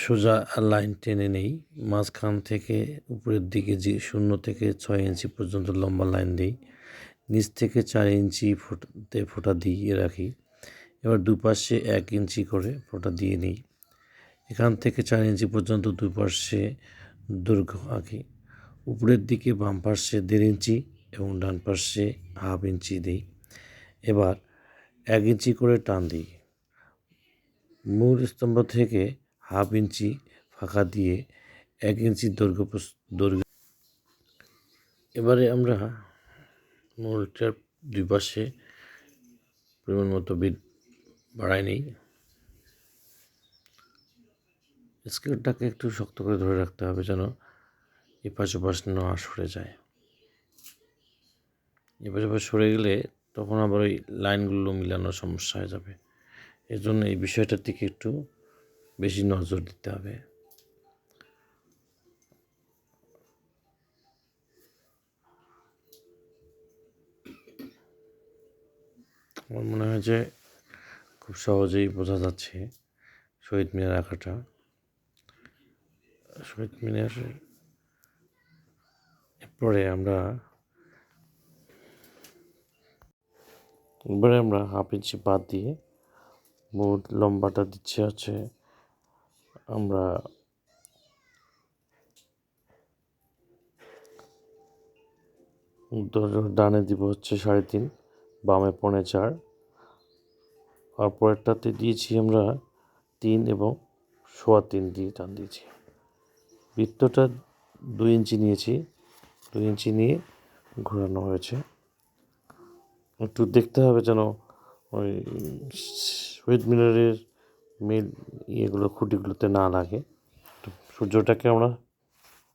সোজা লাইন টেনে নেই, মাঝখান থেকে উপরের দিকে যে শূন্য থেকে ছয় ইঞ্চি পর্যন্ত লম্বা লাইন দিই, নিচ থেকে চার ইঞ্চি ফোটাতে ফোঁটা দিয়ে রাখি, এবার দুপাশে এক ইঞ্চি করে ফোঁটা দিয়ে নিই, এখান থেকে চার ইঞ্চি পর্যন্ত দুই পাশে দৈর্ঘ্য আঁকি, উপরের দিকে বাম পাশে দেড় ইঞ্চি এবং ডান পাশে হাফ ইঞ্চি দিই, এবার এক ইঞ্চি করে টান দিই, মূল স্তম্ভ থেকে হাফ ইঞ্চি ফাঁকা দিয়ে এক ইঞ্চি দৈর্ঘ্য দৈর্ঘ্য এবারে আমরা মূলটার দুই পাশে পরিমাণ মতো বিট বাড়াই নিই। স্কেলটাকে একটু শক্ত করে ধরে রাখতে হবে যেন এপাশ ওপাশ না সরে যায়। এপাশ ওপাশ সরে গেলে তখন আবার ওই লাইনগুলো মিলানোর সমস্যা হয়ে যাবে। এর জন্য এই বিষয়টার দিকে একটু বেশি নজর দিতে হবে। আমার মনে হয় যে খুব সহজেই বোঝা যাচ্ছে শহীদ মিনার আঁকাটা। শহীদ মিনার এরপরে আমরা এবারে আমরা হাফ ইঞ্চি বাদ দিয়ে মোট লম্বাটা দিচ্ছে হচ্ছে আমরা ডানে দিব হচ্ছে সাড়ে তিন, বামে পৌনে চার। আর পরেরটাতে দিয়েছি আমরা তিন এবং সোয়া তিন দিয়ে টান দিয়েছি। বৃত্তটা দুই ইঞ্চি নিয়েছি, দুই ইঞ্চি নিয়ে ঘোরানো হয়েছে। একটু দেখতে হবে যেন ওই শহীদ মিনারের মেল ইয়েগুলো, খুঁটিগুলোতে না লাগে। তো সূর্যটাকে আমরা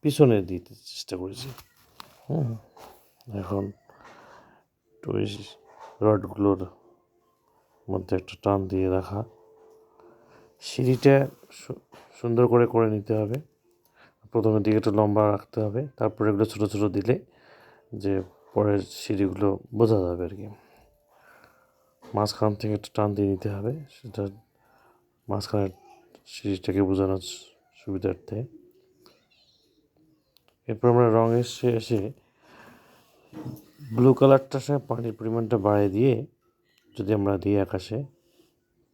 পিছনে দিতে চেষ্টা করেছি। হুম, এখন তো ওই রডগুলোর মধ্যে একটা টান দিয়ে রাখা। সিঁড়িটা সুন্দর করে করে নিতে হবে। প্রথমের দিকে একটু লম্বা রাখতে হবে। তারপরে এগুলো ছোটো ছোটো দিলে যে পরের সিঁড়িগুলো বোঝা যাবে আর কি। মাঝখান থেকে একটু টান দিয়ে নিতে হবে। সেটা মাঝখানের সিরিজটাকে বোঝানোর সুবিধার্থে। এরপর আমরা রঙ এসে এসে ব্লু কালারটার সঙ্গে পানির পরিমাণটা বাড়িয়ে দিয়ে যদি আমরা দিই আকাশে,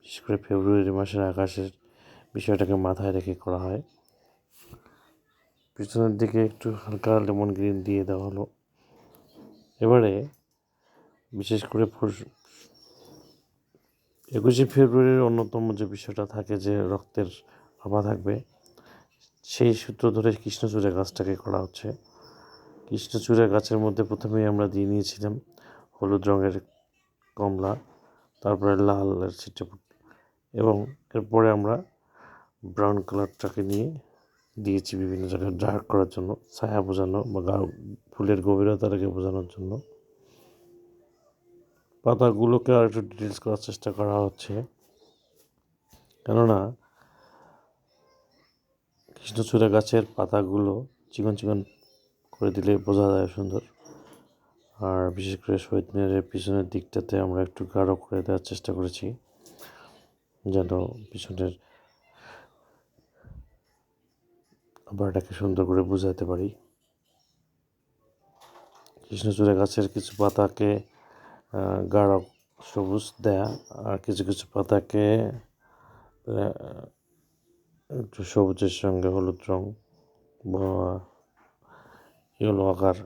বিশেষ করে ফেব্রুয়ারি মাসের আকাশের বিষয়টাকে মাথায় রেখে করা হয়। পিছনের দিকে একটু হালকা লেমন গ্রিন দিয়ে দেওয়া হলো। এবারে বিশেষ করে একুশে ফেব্রুয়ারির অন্যতম যে বিষয়টা থাকে যে রক্তের আভা থাকবে, সেই সূত্র ধরে কৃষ্ণচূড়া গাছটাকে করা হচ্ছে। কৃষ্ণচূড়া গাছের মধ্যে প্রথমেই আমরা দিয়ে নিয়েছিলাম হলুদ রঙের কমলা, তারপরে লালের ছিটে এবং এরপরে আমরা ব্রাউন কালারটাকে নিয়ে দিয়েছি বিভিন্ন জায়গায়, ডার্ক করার জন্য, ছায়া বোঝানো বা গা- ফুলের গভীরতাটাকে বোঝানোর জন্য। পাতাগুলোকে আর একটু ডিটেলস করার চেষ্টা করা হচ্ছে। কেননা, কৃষ্ণচূড়া গাছের পাতাগুলো চিকন চিকন করে দিলে বোঝা যায় সুন্দর। আর বিশেষ করে শহীদ মিনারের পিছনের দিকটাতে আমরা একটু গাঢ় করে দেওয়ার চেষ্টা করেছি, যেন পিছনের আবারটাকে সুন্দর করে বোঝাতে পারি। কৃষ্ণচূড়া গাছের কিছু পাতাকে গাঢ় সবুজ দেয়া আর কিছু কিছু পাতাকে একটু সবুজের সঙ্গে হলুদ রং বা ইয়েলো আকার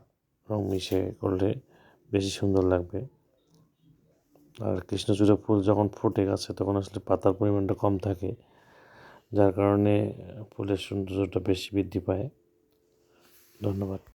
রং মিশে করলে বেশি সুন্দর লাগবে। আর কৃষ্ণচূড়া ফুল যখন ফুটে গেছে তখন আসলে পাতার পরিমাণটা কম থাকে, যার কারণে ফুলের সৌন্দর্যটা বেশি বৃদ্ধি পায়। ধন্যবাদ।